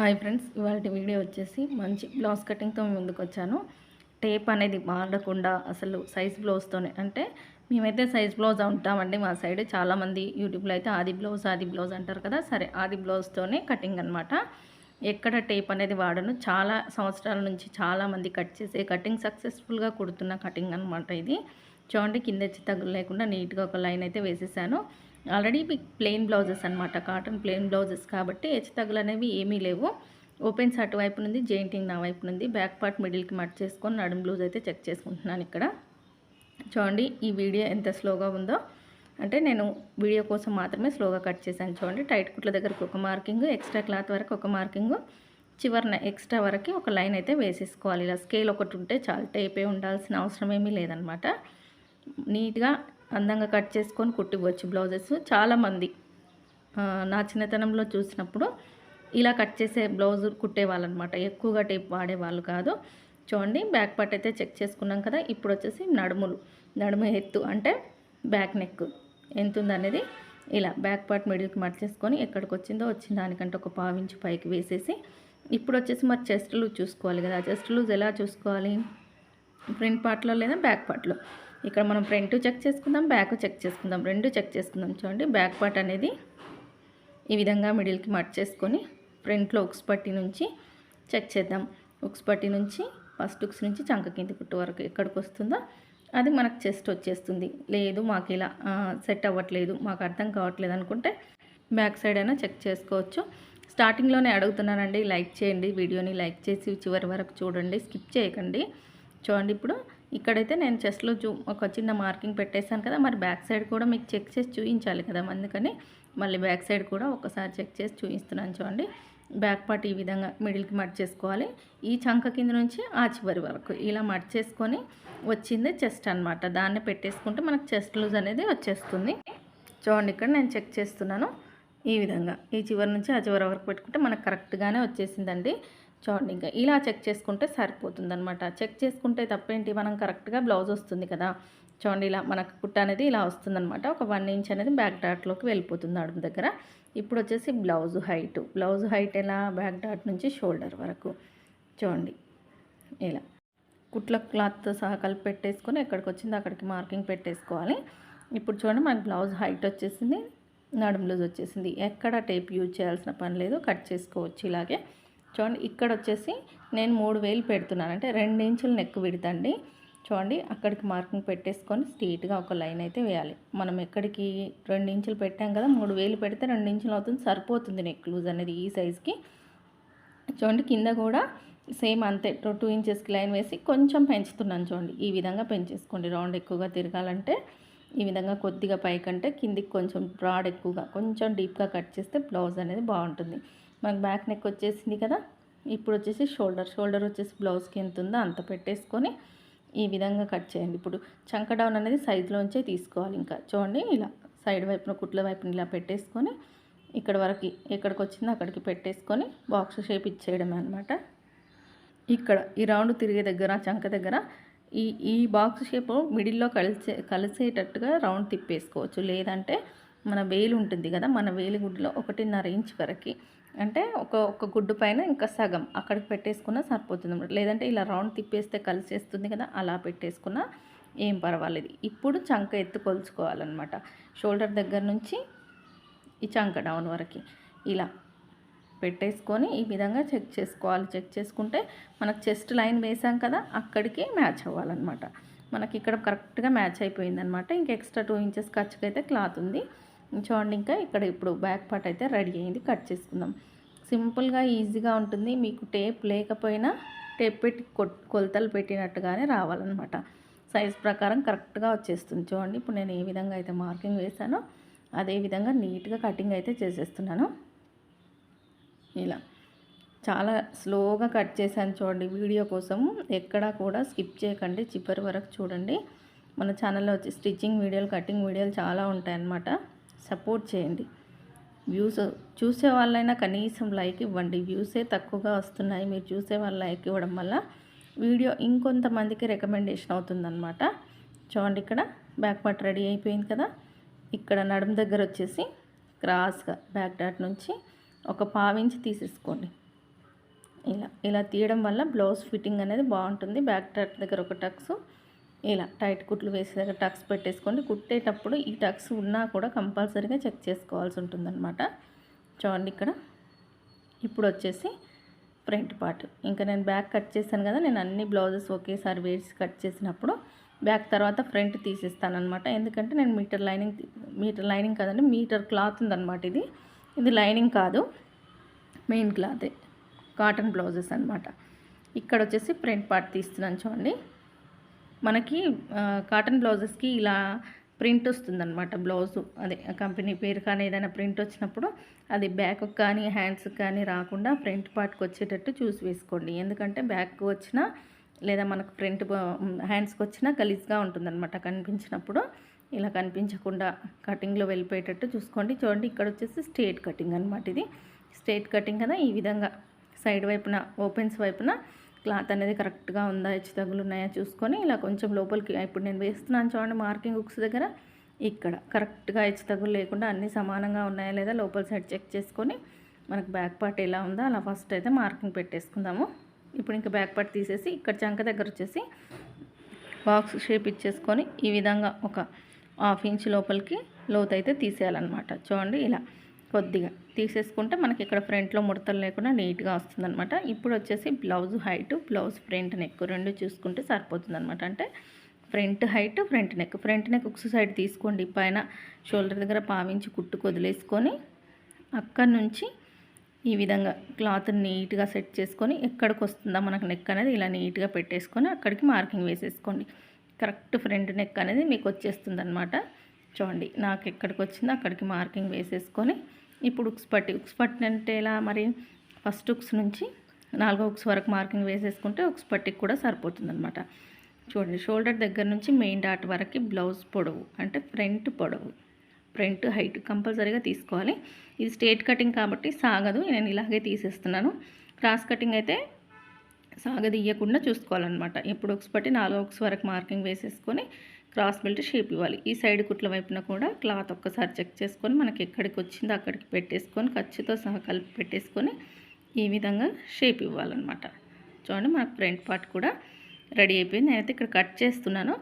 Hi friends ఇవాళ video వచ్చేసి మంచి బ్లౌజ్ కటింగ్తో ముందుకు వచ్చాను. టేప్ అనేది వాడకుండా అసలు సైజ్ బ్లౌజ్తోనే అంటే మేమైతే సైజ్ బ్లౌజ్ ఉంటామండి మా సైడ్. చాలామంది యూట్యూబ్లో అయితే ఆది బ్లౌజ్ ఆది బ్లౌజ్ అంటారు కదా సరే ఆది బ్లౌజ్తోనే కటింగ్ అనమాట ఎక్కడ టేప్ అనేది వాడను. చాలా సంవత్సరాల నుంచి చాలామంది కట్ చేసే కటింగ్ సక్సెస్ఫుల్గా కుడుతున్న కటింగ్ అనమాట ఇది. చూడండి కింద ఎచ్చి తగ్గులు లేకుండా నీట్గా ఒక లైన్ అయితే వేసేసాను. ఆల్రెడీ ప్లెయిన్ బ్లౌజెస్ అనమాట కాటన్ ప్లెయిన్ బ్లౌజెస్ కాబట్టి హెచ్చు తగ్గులు అనేవి ఏమీ లేవు. ఓపెన్స్ అటువైపు నుండి జెయింటింగ్ నా వైపు నుండి బ్యాక్ పార్ట్ మిడిల్కి మట్ చేసుకొని నడుం బ్లౌజ్ అయితే చెక్ చేసుకుంటున్నాను ఇక్కడ. చూడండి ఈ వీడియో ఎంత స్లోగా ఉందో. అంటే నేను వీడియో కోసం మాత్రమే స్లోగా కట్ చేశాను చూడండి. టైట్ కుట్ల దగ్గరకు ఒక మార్కింగ్ ఎక్స్ట్రా క్లాత్ వరకు ఒక మార్కింగ్ చివరిన ఎక్స్ట్రా వరకు ఒక లైన్ అయితే వేసేసుకోవాలి. ఇలా స్కేల్ ఒకటి ఉంటే చాలా టేపే ఉండాల్సిన అవసరం ఏమీ లేదనమాట నీట్గా అందంగా కట్ చేసుకొని కుట్టివ్వచ్చు బ్లౌజెస్ చాలామంది నా చిన్నతనంలో చూసినప్పుడు ఇలా కట్ చేసే బ్లౌజ్ కుట్టేవాళ్ళనమాట ఎక్కువగా టేప్ వాడేవాళ్ళు కాదు. చూడండి బ్యాక్ పార్ట్ అయితే చెక్ చేసుకున్నాం కదా ఇప్పుడు వచ్చేసి నడుములు. నడుము ఎత్తు అంటే బ్యాక్ నెక్. ఎంత ఉందనేది ఇలా బ్యాక్ పార్ట్ మిడిల్కి మర్చేసుకొని ఎక్కడికి వచ్చిందో వచ్చిన దానికంటే ఒక పావించి పైకి వేసేసి ఇప్పుడు వచ్చేసి మరి చెస్ట్ లూజ్ చూసుకోవాలి కదా. చెస్ట్ లూజ్ ఎలా చూసుకోవాలి? ఫ్రంట్ పార్ట్లో లేదా బ్యాక్ పార్ట్లో? ఇక్కడ మనం ఫ్రంట్ చెక్ చేసుకుందాం బ్యాక్ చెక్ చేసుకుందాం. రెండు చెక్ చేసుకుందాం చూడండి. బ్యాక్ పార్ట్ అనేది ఈ విధంగా మిడిల్కి మట్ చేసుకొని ఫ్రంట్లో ఉక్స్ పట్టి నుంచి చెక్ చేద్దాం. ఉక్స్ పట్టి నుంచి ఫస్ట్ ఉక్స్ నుంచి చంక కింది కుట్టు వరకు ఎక్కడికి వస్తుందో అది మనకు చెస్ట్ వచ్చేస్తుంది. లేదు మాకు ఇలా సెట్ అవ్వట్లేదు మాకు అర్థం కావట్లేదు అనుకుంటే బ్యాక్ సైడ్ అయినా చెక్ చేసుకోవచ్చు. స్టార్టింగ్లోనే అడుగుతున్నానండి. లైక్ చేయండి. వీడియోని లైక్ చేసి చివరి వరకు చూడండి. స్కిప్ చేయకండి. చూడండి ఇప్పుడు ఇక్కడైతే నేను చెస్ట్లో చూ ఒక చిన్న మార్కింగ్ పెట్టేశాను కదా మరి బ్యాక్ సైడ్ కూడా మీకు చెక్ చేసి చూపించాలి కదా అందుకని మళ్ళీ బ్యాక్ సైడ్ కూడా ఒకసారి చెక్ చేసి చూపిస్తున్నాను చూడండి. బ్యాక్ పార్ట్ ఈ విధంగా మిడిల్కి మట్ చేసుకోవాలి. ఈ చంక కింద నుంచి ఆ చివరి వరకు ఇలా మట్ చేసుకొని వచ్చింది చెస్ట్ అనమాట దాన్ని పెట్టేసుకుంటే మనకు చెస్ట్ లూజ్ అనేది వచ్చేస్తుంది. చూడండి ఇక్కడ నేను చెక్ చేస్తున్నాను. ఈ విధంగా ఈ చివరి నుంచి ఆ చివరి వరకు పెట్టుకుంటే మనకు కరెక్ట్గానే వచ్చేసిందండి. చూడండి ఇంకా ఇలా చెక్ చేసుకుంటే సరిపోతుంది అనమాట చెక్ చేసుకుంటే తప్పేంటి? మనం కరెక్ట్గా బ్లౌజ్ వస్తుంది కదా. చూడండి ఇలా మనకు కుట్ట అనేది ఇలా వస్తుందనమాట ఒక వన్ ఇంచ్ అనేది బ్యాక్ డాట్లోకి వెళ్ళిపోతుంది అడుగు దగ్గర. ఇప్పుడు వచ్చేసి బ్లౌజ్ హైట్. బ్లౌజ్ హైట్ ఎలా? బ్యాక్ డాట్ నుంచి షోల్డర్ వరకు. చూడండి ఇలా. కుట్ల క్లాత్ సహా కలిపి పెట్టేసుకొని ఎక్కడికి వచ్చింది అక్కడికి మార్కింగ్ పెట్టేసుకోవాలి. ఇప్పుడు చూడండి మనకి బ్లౌజ్ హైట్ వచ్చేసింది. నడుం లూజ్ వచ్చేసింది. ఎక్కడ టేప్ యూజ్ చేయాల్సిన పని లేదు. కట్ చేసుకోవచ్చు ఇలాగే. చూడండి ఇక్కడ వచ్చేసి నేను మూడు వేలు పెడుతున్నాను. అంటే రెండు ఇంచులు నెక్ విడతండి. చూడండి అక్కడికి మార్కింగ్ పెట్టేసుకొని స్ట్రీట్గా ఒక లైన్ అయితే వేయాలి. మనం ఎక్కడికి రెండు ఇంచులు పెట్టాం కదా మూడు వేలు పెడితే రెండు ఇంచులు అవుతుంది సరిపోతుంది నెక్ లూజ్ అనేది ఈ సైజ్కి. చూడండి కింద కూడా సేమ్ అంతే టూ టూ ఇంచెస్కి లైన్ వేసి కొంచెం పెంచుతున్నాను చూడండి. ఈ విధంగా పెంచేసుకోండి. రౌండ్ ఎక్కువగా తిరగాలంటే ఈ విధంగా కొద్దిగా పైకంటే కిందికి కొంచెం బ్రాడ్ ఎక్కువగా కొంచెం డీప్గా కట్ చేస్తే బ్లౌజ్ అనేది బాగుంటుంది. మనకు బ్యాక్ నెక్ వచ్చేసింది కదా ఇప్పుడు వచ్చేసి షోల్డర్. షోల్డర్ వచ్చేసి బ్లౌజ్కి ఎంత ఉందో అంత పెట్టేసుకొని ఈ విధంగా కట్ చేయండి. ఇప్పుడు చంక డౌన్ అనేది సైడ్లోంచే తీసుకోవాలి ఇంకా. చూడండి ఇలా సైడ్ వైపున కుట్ల వైపున ఇలా పెట్టేసుకొని ఇక్కడ వరకు ఎక్కడికి వచ్చిందో అక్కడికి పెట్టేసుకొని బాక్స్ షేప్ ఇచ్చేయడమే అనమాట ఇక్కడ ఈ రౌండ్ తిరిగే దగ్గర చంక దగ్గర ఈ ఈ బాక్స్ షేప్ మిడిల్లో కలిసే కలిసేటట్టుగా రౌండ్ తిప్పేసుకోవచ్చు. లేదంటే మన వేలు ఉంటుంది కదా మన వేలి గుడ్లో ఒకటిన్నర ఇంచ్ వరకు అంటే ఒక ఒక గుడ్డు పైన ఇంకా సగం అక్కడికి పెట్టేసుకున్నా సరిపోతుంది అనమాట లేదంటే ఇలా రౌండ్ తిప్పేస్తే కలిసేస్తుంది కదా అలా పెట్టేసుకున్నా ఏం పర్వాలేదు. ఇప్పుడు చంక ఎత్తు కొలుచుకోవాలన్నమాట. షోల్డర్ దగ్గర నుంచి ఈ చంక డౌన్ వరకు ఇలా పెట్టేసుకొని ఈ విధంగా చెక్ చేసుకోవాలి. చెక్ చేసుకుంటే మనకు చెస్ట్ లైన్ వేసాం కదా అక్కడికి మ్యాచ్ అవ్వాలన్నమాట. మనకి ఇక్కడ కరెక్ట్గా మ్యాచ్ అయిపోయిందనమాట ఇంకా ఎక్స్ట్రా టూ ఇంచెస్ ఖర్చుకైతే క్లాత్ ఉంది. చూడండి ఇంకా ఇక్కడ ఇప్పుడు బ్యాక్ పార్ట్ అయితే రెడీ అయింది కట్ చేసుకుందాం. సింపుల్గా ఈజీగా ఉంటుంది మీకు టేప్ లేకపోయినా టేప్ పెట్టి కొలతలు పెట్టినట్టుగానే రావాలన్నమాట. సైజ్ ప్రకారం కరెక్ట్గా వచ్చేస్తుంది. చూడండి ఇప్పుడు నేను ఏ విధంగా అయితే మార్కింగ్ వేసానో అదే విధంగా నీట్గా కటింగ్ అయితే చేసేస్తున్నాను. ఇలా. చాలా స్లోగా కట్ చేశాను చూడండి వీడియో కోసం. ఎక్కడా కూడా స్కిప్ చేయకండి చివరి వరకు చూడండి. మన ఛానల్లో వచ్చి స్టిచ్చింగ్ వీడియోలు కటింగ్ వీడియోలు చాలా ఉంటాయన్నమాట. సపోర్ట్ చేయండి. వ్యూస్ చూసే వాళ్ళైనా కనీసం లైక్ ఇవ్వండి. వ్యూసే తక్కువగా వస్తున్నాయి. మీరు చూసే వాళ్ళు లైక్ ఇవ్వడం వల్ల వీడియో ఇంకొంతమందికి రికమెండేషన్ అవుతుందన్నమాట. చూడండి ఇక్కడ బ్యాక్ పార్ట్ రెడీ అయిపోయింది కదా. ఇక్కడ నడుము దగ్గర వచ్చేసి క్రాస్గా బ్యాక్ డాట్ నుంచి ఒక పావించి తీసేసుకోండి. ఇలా ఇలా తీయడం వల్ల బ్లౌజ్ ఫిట్టింగ్ అనేది బాగుంటుంది. బ్యాక్ టక్ దగ్గర ఒక టక్స్ ఇలా టైట్ కుట్లు వేసే టక్స్ పెట్టేసుకోండి. కుట్టేటప్పుడు ఈ టక్స్ ఉన్నా కూడా కంపల్సరీగా చెక్ చేసుకోవాల్సి ఉంటుందన్నమాట. చూడండి ఇక్కడ. ఇప్పుడు వచ్చేసి ఫ్రంట్ పార్ట్. ఇంకా నేను బ్యాక్ కట్ చేశాను కదా నేను అన్ని బ్లౌజెస్ ఒకేసారి వేసి కట్ చేసినప్పుడు బ్యాక్ తర్వాత ఫ్రంట్ తీసేస్తాను అనమాట ఎందుకంటే నేను మీటర్ లైనింగ్ మీటర్ లైనింగ్ కాదండి మీటర్ క్లాత్ ఉందన్నమాట ఇది. ఇది లైనింగ్ కాదు మెయిన్ క్లాతే. కాటన్ బ్లౌజెస్ అనమాట ఇక్కడ వచ్చేసి ఫ్రంట్ పార్ట్ తీస్తున్నాను చూడండి. మనకి కాటన్ బ్లౌజెస్కి ఇలా ప్రింట్ వస్తుందన్నమాట. బ్లౌజు అదే కంపెనీ పేరు కానీ ఏదైనా ప్రింట్ వచ్చినప్పుడు అది బ్యాక్ కానీ హ్యాండ్స్కి కానీ రాకుండా ఫ్రంట్ పార్ట్కి వచ్చేటట్టు చూసి వేసుకోండి. ఎందుకంటే బ్యాక్ వచ్చినా లేదా మనకు ఫ్రంట్ హ్యాండ్స్కి వచ్చినా గలీజ్గా ఉంటుందన్నమాట. కనిపించినప్పుడు ఇలా కనిపించకుండా కటింగ్లో వెళ్ళిపోయేటట్టు చూసుకోండి. చూడండి ఇక్కడ వచ్చేసి స్ట్రేట్ కటింగ్ అనమాట ఇది. స్ట్రేట్ కటింగ్ కదా ఈ విధంగా సైడ్ వైపున ఓపెన్స్ వైపున క్లాత్ అనేది కరెక్ట్గా ఉందా హెచ్చు తగ్గులు ఉన్నాయా చూసుకొని ఇలా కొంచెం లోపలికి ఇప్పుడు నేను వేస్తున్నాను చూడండి మార్కింగ్ బుక్స్ దగ్గర ఇక్కడ కరెక్ట్గా హెచ్చు తగ్గులు లేకుండా అన్నీ సమానంగా ఉన్నాయా లేదా లోపల సైడ్ చెక్ చేసుకొని మనకు బ్యాక్ పార్ట్ ఎలా ఉందో అలా ఫస్ట్ అయితే మార్కింగ్ పెట్టేసుకుందాము. ఇప్పుడు ఇంకా బ్యాక్ పార్ట్ తీసేసి ఇక్కడ చంక దగ్గర వచ్చేసి బాక్స్ షేప్ ఇచ్చేసుకొని ఈ విధంగా ఒక హాఫ్ ఇంచ్ లోపలికి లోతు అయితే తీసేయాలన్నమాట. చూడండి ఇలా కొద్దిగా తీసేసుకుంటే మనకి ఇక్కడ ఫ్రంట్లో ముడతలు లేకుండా నీట్గా వస్తుందన్నమాట. ఇప్పుడు వచ్చేసి blouse height blouse front neck రెండు చూసుకుంటే సరిపోతుందనమాట అంటే front height front neck front neck ఒక సైడ్ తీసుకోండి. పైన షోల్డర్ దగ్గర పావించి కుట్టుకు వదిలేసుకొని అక్కడి నుంచి ఈ విధంగా క్లాత్ నీట్గా సెట్ చేసుకొని ఎక్కడికి వస్తుందో మనకు నెక్ అనేది ఇలా నీట్గా పెట్టేసుకొని అక్కడికి మార్కింగ్ వేసేసుకోండి. కరెక్ట్ ఫ్రంట్ నెక్ అనేది మీకు వచ్చేస్తుంది అనమాట చూడండి నాకు ఎక్కడికి వచ్చిందో అక్కడికి మార్కింగ్ వేసేసుకొని ఇప్పుడు ఉక్స్ పట్టి ఉక్స్ పట్టి అంటే ఎలా మరి? ఫస్ట్ ఉక్స్ నుంచి నాలుగో ఉక్స్ వరకు మార్కింగ్ వేసేసుకుంటే ఉక్స్ పట్టికి కూడా సరిపోతుంది అనమాట చూడండి షోల్డర్ దగ్గర నుంచి మెయిన్ డాట్ వరకు బ్లౌజ్ పొడవు అంటే ఫ్రంట్ పొడవు ఫ్రంట్ హైట్ కంపల్సరీగా తీసుకోవాలి. ఇది స్ట్రేట్ కటింగ్ కాబట్టి సాగదు నేను ఇలాగే తీసేస్తున్నాను. క్రాస్ కటింగ్ అయితే సాగదీయకుండా చూసుకోవాలన్నమాట. ఇప్పుడు ఒకస్ పట్టి నాలుగు ఒకస్ వరకు మార్కింగ్ వేసేసుకొని క్రాస్ బెల్ట్ షేప్ ఇవ్వాలి. ఈ సైడ్ కుట్ల వైపున కూడా క్లాత్ ఒక్కసారి చెక్ చేసుకొని మనకి ఎక్కడికి వచ్చిందో అక్కడికి పెట్టేసుకొని ఖర్చుతో సహా కలిపి పెట్టేసుకొని ఈ విధంగా షేప్ ఇవ్వాలన్నమాట. చూడండి మనకు ఫ్రంట్ పార్ట్ కూడా రెడీ అయిపోయింది. నేనైతే ఇక్కడ కట్ చేస్తున్నాను.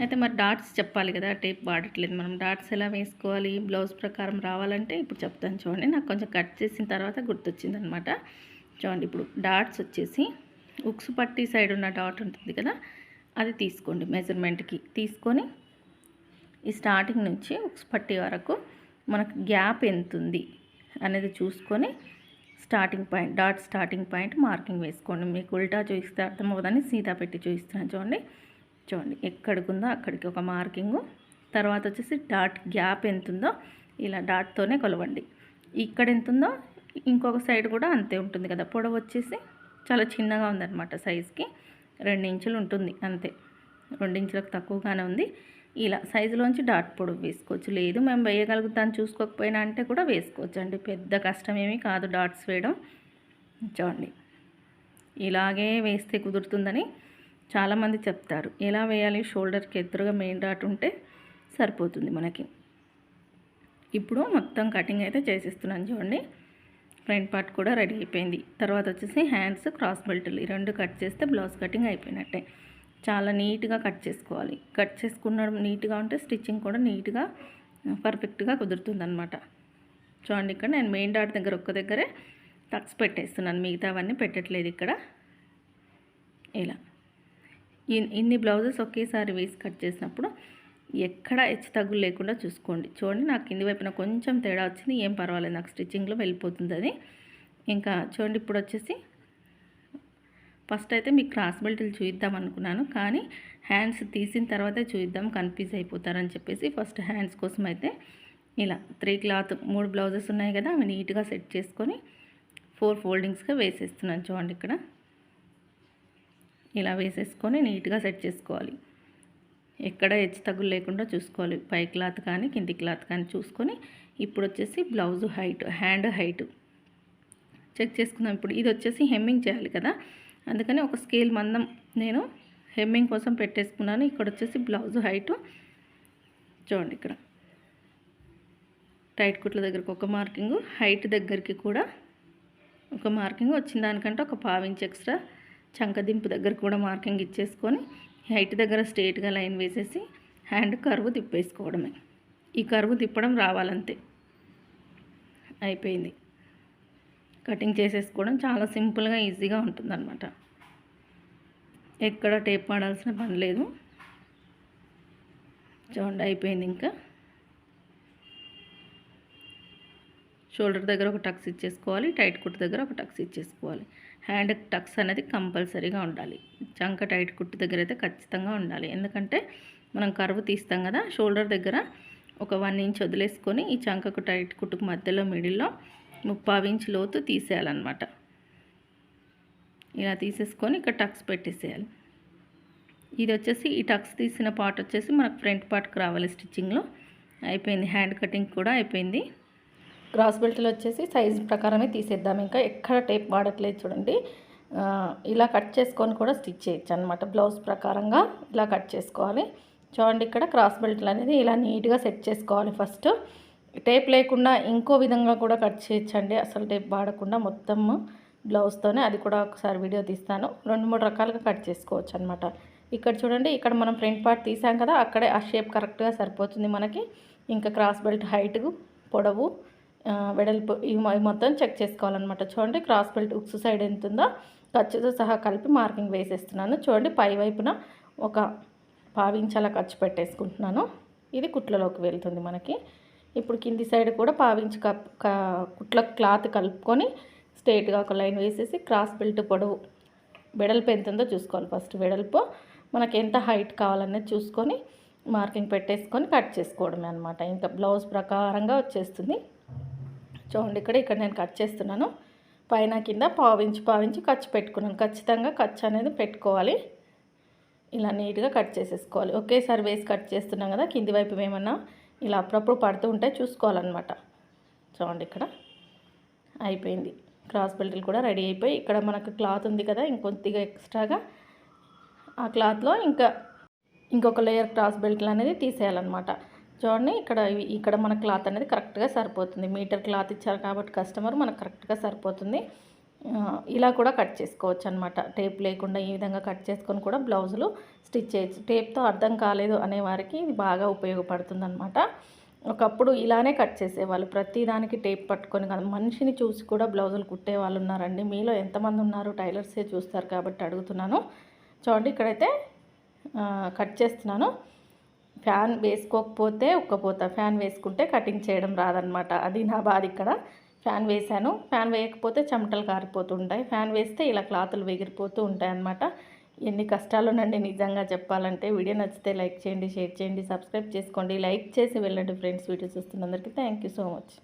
అయితే మరి డాట్స్ చెప్పాలి కదా టేప్ వాడట్లేదు. మనం డాట్స్ ఎలా వేసుకోవాలి బ్లౌజ్ ప్రకారం రావాలంటే ఇప్పుడు చెప్తాను చూడండి. నాకు కొంచెం కట్ చేసిన తర్వాత గుర్తొచ్చింది అనమాట చూడండి ఇప్పుడు డాట్స్ వచ్చేసి ఉక్స్ పట్టి సైడ్ ఉన్న డాట్ ఉంటుంది కదా అది తీసుకోండి మెజర్మెంట్కి తీసుకొని ఈ స్టార్టింగ్ నుంచి ఉక్స్ పట్టి వరకు మనకు గ్యాప్ ఎంత ఉంది అనేది చూసుకొని starting point dot starting point marking వేసుకోండి. మీకు ఉల్టా చూపిస్తే అర్థమవుదని సీతా పెట్టి చూపిస్తున్నాను చూడండి. చూడండి ఎక్కడికి ఉందో అక్కడికి ఒక మార్కింగు తర్వాత వచ్చేసి డాట్ గ్యాప్ ఎంత ఉందో ఇలా డాట్తోనే కొలవండి. ఇక్కడ ఎంత ఉందో ఇంకొక సైడ్ కూడా అంతే ఉంటుంది కదా. పొడవు వచ్చేసి చాలా చిన్నగా ఉందన్నమాట సైజ్కి ఇంచులు ఉంటుంది అంతే. రెండించులకు తక్కువగానే ఉంది. ఇలా సైజులోంచి డాట్ పొడవు వేసుకోవచ్చు. లేదు మేము వేయగలుగుతాను చూసుకోకపోయినా అంటే కూడా వేసుకోవచ్చు అండి పెద్ద కష్టమేమీ కాదు డాట్స్ వేయడం. చూడండి. ఇలాగే వేస్తే కుదురుతుందని చాలామంది చెప్తారు. ఎలా వేయాలి? షోల్డర్కి ఎదురుగా మెయిన్ డాట్ ఉంటే సరిపోతుంది మనకి. ఇప్పుడు మొత్తం కటింగ్ అయితే చేసేస్తున్నాను చూడండి. ఫ్రంట్ పార్ట్ కూడా రెడీ అయిపోయింది. తర్వాత వచ్చేసి హ్యాండ్స్ క్రాస్ బెల్ట్లు ఈ రెండు కట్ చేస్తే బ్లౌజ్ కటింగ్ అయిపోయినట్టే. చాలా నీట్గా కట్ చేసుకోవాలి. కట్ చేసుకున్నడం నీట్గా ఉంటే స్టిచ్చింగ్ కూడా నీట్గా పర్ఫెక్ట్గా కుదురుతుంది అనమాట చూడండి ఇక్కడ నేను మెయిన్ డాట్ దగ్గర ఒక్క దగ్గరే టక్స్ పెట్టేస్తున్నాను. మిగతావన్నీ పెట్టట్లేదు ఇక్కడ. ఇలా. ఇన్ని బ్లౌజెస్ ఒకేసారి వేసి కట్ చేసినప్పుడు ఎక్కడ హెచ్చు తగ్గులు లేకుండా చూసుకోండి. చూడండి నాకు కింది వైపున కొంచెం తేడా వచ్చింది. ఏం పర్వాలేదు నాకు స్టిచ్చింగ్లో వెళ్ళిపోతుంది అది. ఇంకా చూడండి ఇప్పుడు వచ్చేసి ఫస్ట్ అయితే మీకు క్రాస్ బెల్ట్లు చూద్దాం అనుకున్నాను. కానీ హ్యాండ్స్ తీసిన తర్వాతే చూద్దాం కన్ఫ్యూజ్ అయిపోతారని చెప్పేసి ఫస్ట్ హ్యాండ్స్ కోసం అయితే ఇలా త్రీ క్లాత్ మూడు బ్లౌజెస్ ఉన్నాయి కదా అవి నీట్గా సెట్ చేసుకొని ఫోర్ ఫోల్డింగ్స్గా వేసేస్తున్నాను చూడండి ఇక్కడ. ఇలా వేసేసుకొని నీట్గా సెట్ చేసుకోవాలి. ఎక్కడ హెచ్చు తగ్గులు లేకుండా చూసుకోవాలి. పై క్లాత్ కానీ కింది క్లాత్ కానీ చూసుకొని ఇప్పుడు వచ్చేసి blouse height hand height. Check చేసుకుందాం ఇప్పుడు. ఇది వచ్చేసి హెమ్మింగ్ చేయాలి కదా. అందుకని ఒక స్కేల్ మందం నేను హెమ్మింగ్ కోసం పెట్టేసుకున్నాను. ఇక్కడ వచ్చేసి బ్లౌజ్ హైట్ చూడండి ఇక్కడ. టైట్ కుట్ల దగ్గరకు ఒక మార్కింగ్ హైట్ దగ్గరికి కూడా ఒక మార్కింగ్. వచ్చిన దానికంటే ఒక పావించి ఎక్స్ట్రా చంకదింపు దగ్గర కూడా మార్కింగ్ ఇచ్చేసుకొని హైట్ దగ్గర స్ట్రేట్గా లైన్ వేసేసి హ్యాండ్ కరువు తిప్పేసుకోవడమే. ఈ కరువు తిప్పడం రావాలంతే. అయిపోయింది. కటింగ్ చేసేసుకోవడం చాలా సింపుల్గా ఈజీగా ఉంటుందన్నమాట. ఎక్కడ టేప్ పడాల్సిన పని లేదు. చూడండి అయిపోయింది ఇంకా. షోల్డర్ దగ్గర ఒక టక్స్ ఇచ్చేసుకోవాలి టైట్ కుట్టు దగ్గర ఒక టక్స్ ఇచ్చేసుకోవాలి. హ్యాండ్ టక్స్ అనేది కంపల్సరీగా ఉండాలి. చంక టైట్ కుట్టు దగ్గర అయితే ఖచ్చితంగా ఉండాలి. ఎందుకంటే మనం కరువు తీస్తాం కదా షోల్డర్ దగ్గర ఒక వన్ ఇంచ్ వదిలేసుకొని ఈ చంకకు టైట్ కుట్టుకు మధ్యలో మిడిల్లో ముప్పై ఇంచ్ లోతు తీసేయాలన్నమాట. ఇలా తీసేసుకొని ఇక్కడ టక్స్ పెట్టేసేయాలి. ఇది వచ్చేసి ఈ టక్స్ తీసిన పార్ట్ వచ్చేసి మనకు ఫ్రంట్ పార్ట్కి రావాలి స్టిచ్చింగ్లో. అయిపోయింది. హ్యాండ్ కటింగ్ కూడా అయిపోయింది. క్రాస్ బెల్ట్లు వచ్చేసి సైజ్ ప్రకారమే తీసేద్దాం. ఇంకా ఎక్కడ టేప్ వాడట్లేదు చూడండి. ఇలా కట్ చేసుకొని కూడా స్టిచ్ చేయొచ్చు అనమాట బ్లౌజ్ ప్రకారంగా ఇలా కట్ చేసుకోవాలి. చూడండి ఇక్కడ క్రాస్ బెల్ట్లు అనేది ఇలా నీట్గా సెట్ చేసుకోవాలి ఫస్ట్. టేప్ లేకుండా ఇంకో విధంగా కూడా కట్ చేయొచ్చండి. అసలు టేప్ వాడకుండా మొత్తం బ్లౌజ్తోనే అది కూడా ఒకసారి వీడియో తీస్తాను. రెండు మూడు రకాలుగా కట్ చేసుకోవచ్చు అనమాట ఇక్కడ చూడండి ఇక్కడ మనం ఫ్రంట్ పార్ట్ తీసాం కదా అక్కడే ఆ షేప్ కరెక్ట్గా సరిపోతుంది మనకి. ఇంకా క్రాస్ బెల్ట్ హైట్ పొడవు వెడల్పు ఇవి మొత్తం చెక్ చేసుకోవాలన్నమాట. చూడండి క్రాస్ బెల్ట్ ఉక్స్ సైడ్ ఎంత ఉందో ఖర్చుతో సహా కలిపి మార్కింగ్ వేసేస్తున్నాను. చూడండి పై వైపున ఒక పావించాల ఖర్చు పెట్టేసుకుంటున్నాను. ఇది కుట్లలోకి వెళ్తుంది మనకి. ఇప్పుడు కింది సైడ్ కూడా పావించి కప్ కుట్ల క్లాత్ కలుపుకొని స్ట్రైట్గా ఒక లైన్ వేసేసి క్రాస్ బెల్ట్ పొడవు వెడల్పు ఎంత ఉందో చూసుకోవాలి ఫస్ట్ వెడల్పు. మనకి ఎంత హైట్ కావాలనేది చూసుకొని మార్కింగ్ పెట్టేసుకొని కట్ చేసుకోవడమే అనమాట ఇంకా బ్లౌజ్ ప్రకారంగా వచ్చేస్తుంది. చూడండి ఇక్కడ ఇక్కడ నేను కట్ చేస్తున్నాను. పైన కింద పావించి పావించి ఖర్చు పెట్టుకున్నాను. ఖచ్చితంగా ఖర్చు అనేది పెట్టుకోవాలి. ఇలా నీట్గా కట్ చేసేసుకోవాలి. ఒకేసారి వేసి కట్ చేస్తున్నాం కదా కింది వైపు ఏమన్నా ఇలా అప్పుడప్పుడు పడుతూ ఉంటే చూసుకోవాలన్నమాట. చూడండి ఇక్కడ అయిపోయింది. క్రాస్ బెల్ట్లు కూడా రెడీ అయిపోయి ఇక్కడ మనకు క్లాత్ ఉంది కదా ఇంకొద్దిగా ఎక్స్ట్రాగా ఆ క్లాత్లో ఇంకా ఇంకొక లేయర్ క్రాస్ బెల్ట్లు అనేది తీసేయాలన్నమాట. చూడండి ఇక్కడ ఇక్కడ మన క్లాత్ అనేది కరెక్ట్గా సరిపోతుంది. మీటర్ క్లాత్ ఇచ్చారు కాబట్టి కస్టమర్ మనకు కరెక్ట్గా సరిపోతుంది. ఇలా కూడా కట్ చేసుకోవచ్చు అనమాట టేప్ లేకుండా ఈ విధంగా కట్ చేసుకొని కూడా బ్లౌజులు స్టిచ్ చేయొచ్చు. టేప్తో అర్థం కాలేదు అనే వారికి ఇది బాగా ఉపయోగపడుతుంది అనమాట ఒకప్పుడు ఇలానే కట్ చేసేవాళ్ళు. ప్రతిదానికి టేప్ పట్టుకొని కాదు మనిషిని చూసి కూడా బ్లౌజులు కుట్టే వాళ్ళు ఉన్నారండి. మీలో ఎంతమంది ఉన్నారు టైలర్సే చూస్తారు కాబట్టి అడుగుతున్నాను. చూడండి ఇక్కడైతే కట్ చేస్తున్నాను. ఫ్యాన్ వేసుకోకపోతే ఉక్కపోతా ఫ్యాన్ వేసుకుంటే కటింగ్ చేయడం రాదనమాట అది నా బాధ ఇక్కడ. ఫ్యాన్ వేశాను. ఫ్యాన్ వేయకపోతే చెమటలు కారిపోతుంటాయి. ఫ్యాన్ వేస్తే ఇలా క్లాతులు వెగిరిపోతూ ఉంటాయి అన్నమాట ఎన్ని కష్టాలునండి నిజంగా చెప్పాలంటే. వీడియో నచ్చితే లైక్ చేయండి షేర్ చేయండి సబ్స్క్రైబ్ చేసుకోండి. లైక్ చేసి వెళ్ళండి ఫ్రెండ్స్. వీడియో చూస్తున్నందరికీ థ్యాంక్ సో మచ్.